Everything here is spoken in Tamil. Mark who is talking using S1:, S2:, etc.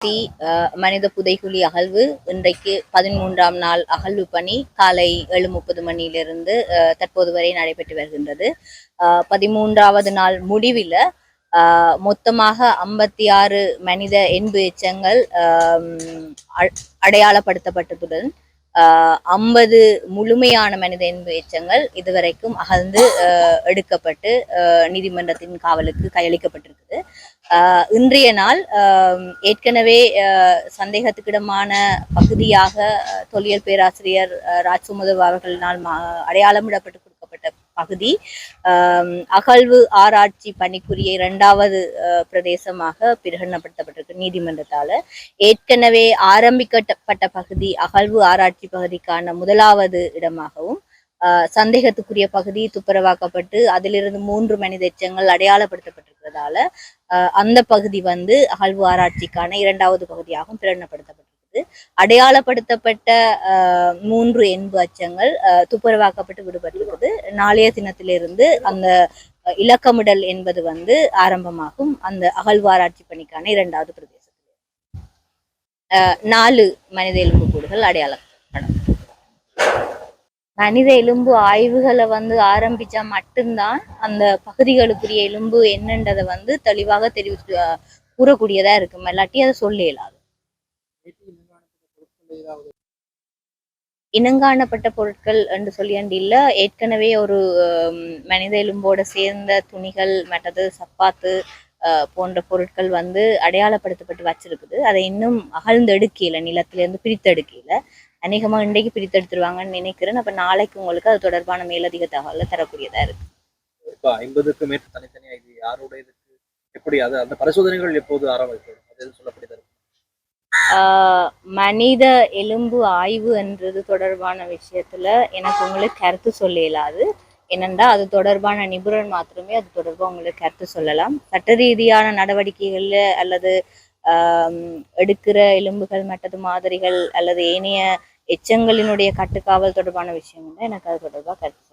S1: தி மனித புதைகுழி அகழ்வு இன்றைக்கு பதிமூன்றாம் நாள் அகழ்வு பணி காலை ஏழு முப்பது மணியிலிருந்து அஹ், தற்போது வரை நடைபெற்று வருகின்றது. பதிமூன்றாவது நாள் முடிவில் மொத்தமாக ஐம்பத்தி ஆறு மனித எண்பு எச்சங்கள் அ- அடையாளப்படுத்தப்பட்டதுடன் ஐம்பது முழுமையான மனித எச்சங்கள் இதுவரைக்கும் அகழ்ந்து எடுக்கப்பட்டு நீதிமன்றத்தின் காவலுக்கு கையளிக்கப்பட்டிருக்குது. ஆஹ் இன்றைய நாள் ஏற்கனவே சந்தேகத்துக்கிடமான பகுதியாக தொல்லியல் பேராசிரியர் ஆஹ், அவர்களினால் அடையாளமிடப்பட்டு பகுதி. அகழ்வு ஆராய்ச்சி பணிக்குரிய இரண்டாவது ஆஹ், பிரதேசமாக பிரகடனப்படுத்தப்பட்டிருக்கு நீதிமன்றத்தால. ஏற்கனவே ஆரம்பிக்கப்பட்ட பகுதி அகழ்வு ஆராய்ச்சி பகுதிக்கான முதலாவது இடமாகவும் ஆஹ், சந்தேகத்துக்குரிய பகுதி துப்புரவாக்கப்பட்டு அதிலிருந்து மூன்று மனித எச்சங்கள் அடையாளப்படுத்தப்பட்டிருக்கிறதால அந்த பகுதி வந்து அகழ்வு ஆராய்ச்சிக்கான இரண்டாவது பகுதியாகவும் இருக்குது அடையாளப்படுத்தப்பட்ட மூன்று என்பு அச்சங்கள் துப்புரவாக்கப்பட்டு விடுபட்டிருக்குது நாளைய தினத்திலிருந்து அந்த இலக்கமிடல் என்பது வந்து ஆரம்பமாகும். அந்த அகழ்வாராய்ச்சி பணிக்கான இரண்டாவது பிரதேசத்தில். நாலு மனித எலும்பு கூடுகள் அடையாளம் மனித எலும்பு ஆய்வுகளை வந்து ஆரம்பிச்சா மட்டும்தான் அந்த பகுதிகளுக்குரிய எலும்பு என்னன்றதை வந்து தெளிவாக தெரிவித்து கூறக்கூடியதா இருக்கும். இல்லாட்டி அதை சொல்ல இயலாது. இனங்காணப்பட்ட பொருட்கள் என்று சொல்லியாண்டி இல்ல ஏற்கனவே ஒரு மனித எலும்போட சேர்ந்த துணிகள் மற்றது சப்பாத்து போன்ற பொருட்கள் வந்து அடையாளப்படுத்தப்பட்டு வச்சிருக்குது. அதை இன்னும் அகழ்ந்து எடுக்கல நிலத்திலிருந்து பிரித்தெடுக்கல அநேகமா இன்றைக்கு பிரித்தெடுத்துருவாங்கன்னு நினைக்கிறேன். அப்ப நாளைக்கு உங்களுக்கு அது தொடர்பான மேலதிக தகவலை தரக்கூடியதா இருக்கு.
S2: இப்ப ஐம்பதுக்கு மேற்பட்ட தனித்தனியா இது யாருடையதுக்கு? எப்படி அது அந்த பரிசோதனைகள் எப்போது ஆரம்பிக்கும்? அது
S1: ஆஹ் மனித எலும்பு ஆய்வு என்றது தொடர்பான விஷயத்துல எனக்கு உங்களுக்கு கருத்து சொல்ல இயலாது என்னென்றா அது தொடர்பான நிபுணர் மாத்திரமே அது தொடர்பாக உங்களுக்கு கருத்து சொல்லலாம். சட்ட ரீதியான நடவடிக்கைகள்ல அல்லது எடுக்கிற எலும்புகள் மற்றது மாதிரிகள் அல்லது ஏனைய எச்சங்களினுடைய கட்டுக்காவல் தொடர்பான விஷயம் எனக்கு அது தொடர்பாக கருத்து